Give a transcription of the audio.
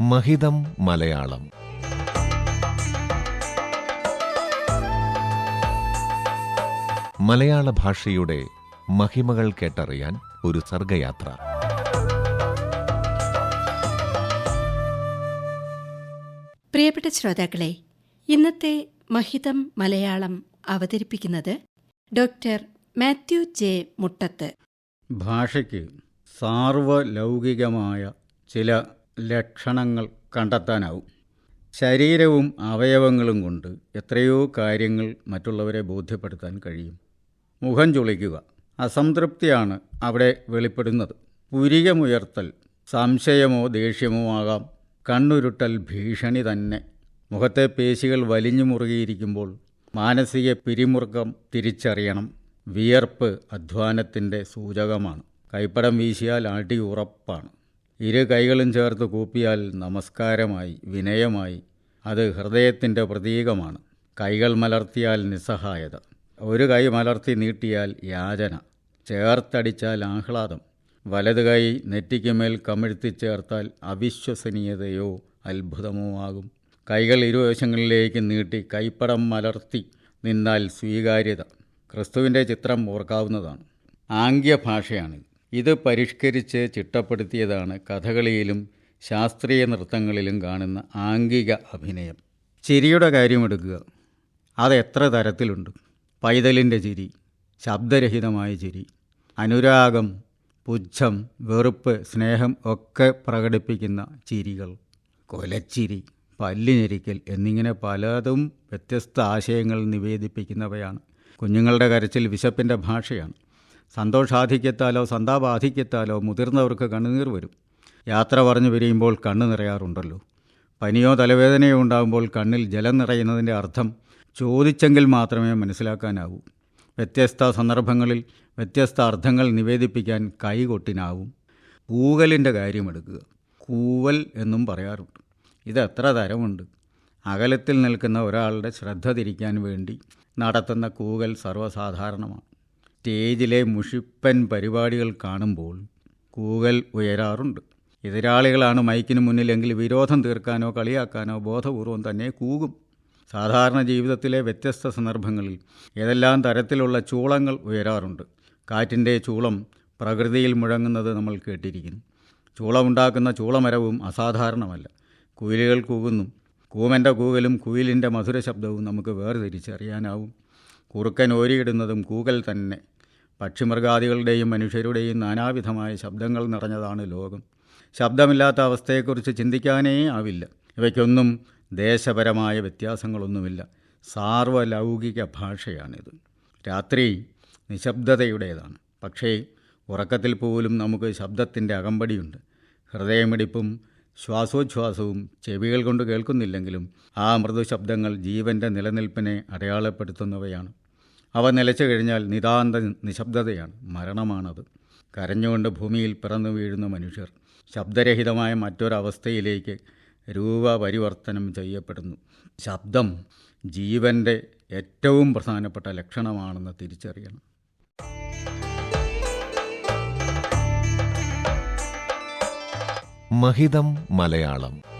മഹിതം മലയാളം. മലയാള ഭാഷയുടെ മഹിമകൾ കേട്ടറിയാൻ ഒരു സർഗയാത്ര. പ്രിയപ്പെട്ട ശ്രോതാക്കളെ ഇന്നത്തെ മഹിതം മലയാളം അവതരിപ്പിക്കുന്നത് ഡോക്ടർ മാത്യു ജെ മുട്ടത്ത്. ഭാഷയ്ക്ക് സാർവലൗകികമായ ചില ലക്ഷണങ്ങൾ കണ്ടെത്താനാവും. ശരീരവും അവയവങ്ങളും കൊണ്ട് എത്രയോ കാര്യങ്ങൾ മറ്റുള്ളവരെ ബോധ്യപ്പെടുത്താൻ കഴിയും. മുഖം ചുളിക്കുക. അസംതൃപ്തിയാണ് അവിടെ വെളിപ്പെടുന്നത്. പുരികമുയർത്തൽ സംശയമോ ദേഷ്യമോ ആകാം. കണ്ണുരുട്ടൽ ഭീഷണി തന്നെ. മുഖത്തെ പേശികൾ വലിഞ്ഞു മുറുകിയിരിക്കുമ്പോൾ മാനസിക പിരിമുറുക്കം തിരിച്ചറിയണം. വിയർപ്പ് അധ്വാനത്തിന്റെ സൂചകമാണ്. കൈപ്പടം വീശിയാൽ അടി ഉറപ്പാണ്. ഇരു കൈകളും ചേർത്ത് കൂപ്പിയാൽ നമസ്കാരമായി വിനയമായി. അത് ഹൃദയത്തിന്റെ പ്രതീകമാണ്. കൈകൾ മലർത്തിയാൽ നിസ്സഹായത. ഒരു കൈ മലർത്തി നീട്ടിയാൽ യാചന. ചേർത്തടിച്ചാൽ ആഹ്ലാദം. വലത് കൈ നെറ്റിക്കുമേൽ കമിഴ്ത്തി ചേർത്താൽ അവിശ്വസനീയതയോ അത്ഭുതമോ ആകും. കൈകൾ ഇരുവശങ്ങളിലേക്ക് നീട്ടി കൈപ്പടം മലർത്തി നിന്നാൽ സ്വീകാര്യത. ക്രിസ്തുവിന്റെ ചിത്രം ഓർക്കാവുന്നതാണ്. ആംഗ്യഭാഷയാണ് ഇത് പരിഷ്കരിച്ച് ചിട്ടപ്പെടുത്തിയതാണ് കഥകളിയിലും ശാസ്ത്രീയ നൃത്തങ്ങളിലും കാണുന്ന ആംഗിക അഭിനയം. ചിരിയുടെ കാര്യമെടുക്കുക. അത് എത്ര തരത്തിലുണ്ട്? പൈതലിന്റെ ചിരി ശബ്ദരഹിതമായ ചിരി അനുരാഗം പുച്ഛം വെറുപ്പ് സ്നേഹം ഒക്കെ പ്രകടിപ്പിക്കുന്ന ചിരികൾ. കൊലച്ചിരി പല്ലിഞ്ഞെരിക്കൽ എന്നിങ്ങനെ പലതും വ്യത്യസ്ത ആശയങ്ങൾ നിവേദിപ്പിക്കുന്നവയാണ്. കുഞ്ഞുങ്ങളുടെ കരച്ചിൽ വിശപ്പിന്റെ ഭാഷയാണ്. സന്തോഷാധിക്യത്താലോ സന്താപാധിക്യത്താലോ മുതിർന്നവർക്ക് കണ്ണുനീർ വരും. യാത്ര പറഞ്ഞു പിരിയുമ്പോൾ കണ്ണ് നിറയാറുണ്ടല്ലോ. പനിയോ തലവേദനയോ ഉണ്ടാകുമ്പോൾ കണ്ണിൽ ജലം നിറയുന്നതിന്റെ അർത്ഥം ചോദിച്ചെങ്കിൽ മാത്രമേ മനസ്സിലാക്കാനാവൂ. വ്യത്യസ്ത സന്ദർഭങ്ങളിൽ വ്യത്യസ്ത അർത്ഥങ്ങൾ നിവേദിപ്പിക്കാൻ കൈകൊട്ടിനാവും. പൂകലിന്റെ കാര്യമെടുക്കുക. കൂവൽ എന്നും പറയാറുണ്ട്. ഇത് എത്ര തരമുണ്ട്. അകലത്തിൽ നിൽക്കുന്ന ഒരാളുടെ ശ്രദ്ധ തിരിക്കാൻ വേണ്ടി നടത്തുന്ന കൂകൽ സർവസാധാരണമാണ്. സ്റ്റേജിലെ മുഷിപ്പൻ പരിപാടികൾ കാണുമ്പോൾ കൂകൽ ഉയരാറുണ്ട്. എതിരാളികളാണ് മൈക്കിന് മുന്നിലെങ്കിൽ വിരോധം തീർക്കാനോ കളിയാക്കാനോ ബോധപൂർവം തന്നെ കൂകും. സാധാരണ ജീവിതത്തിലെ വ്യത്യസ്ത സന്ദർഭങ്ങളിൽ ഏതെല്ലാം തരത്തിലുള്ള ചൂളങ്ങൾ ഉയരാറുണ്ട്. കാറ്റിന്റെ ചൂളം പ്രകൃതിയിൽ മുഴങ്ങുന്നത് നമ്മൾ കേട്ടിരിക്കുന്നു ചൂളമുണ്ടാക്കുന്ന ചൂളമരവും അസാധാരണമല്ല. കുയിലുകൾ കൂകുന്നു കൂമന്റെ കൂകലും കുയിലിന്റെ മധുര ശബ്ദവും നമുക്ക് വേർതിരിച്ചറിയാനാവും. കുറുക്കൻ ഓരിയിടുന്നതും കൂകൽ തന്നെ. പക്ഷിമൃഗാദികളുടെയും മനുഷ്യരുടെയും നാനാവിധമായ ശബ്ദങ്ങൾ നിറഞ്ഞതാണ് ലോകം. ശബ്ദമില്ലാത്ത അവസ്ഥയെക്കുറിച്ച് ചിന്തിക്കാനേ ആവില്ല. ഇവയ്ക്കൊന്നും ദേശപരമായ വ്യത്യാസങ്ങളൊന്നുമില്ല. സാർവലൗകിക ഭാഷയാണിത്. രാത്രി നിശബ്ദതയുടേതാണ്. പക്ഷേ ഉറക്കത്തിൽ പോലും നമുക്ക് ശബ്ദത്തിന്റെ അകമ്പടിയുണ്ട്. ഹൃദയമിടിപ്പും ശ്വാസോച്ഛ്വാസവും ചെവികൾ കൊണ്ട് കേൾക്കുന്നില്ലെങ്കിലും ആ മൃദുശബ്ദങ്ങൾ ജീവന്റെ നിലനിൽപ്പിനെ അടയാളപ്പെടുത്തുന്നവയാണ്. അവ നിലച്ചു കഴിഞ്ഞാൽ നിതാന്ത നിശബ്ദതയാണ്. മരണമാണത്. കരഞ്ഞുകൊണ്ട് ഭൂമിയിൽ പിറന്നു വീഴുന്ന മനുഷ്യർ ശബ്ദരഹിതമായ മറ്റൊരവസ്ഥയിലേക്ക് രൂപപരിവർത്തനം ചെയ്യപ്പെടുന്നു. ശബ്ദം ജീവന്റെ ഏറ്റവും പ്രധാനപ്പെട്ട ലക്ഷണമാണെന്ന് തിരിച്ചറിയണം. മഹിതം മലയാളം.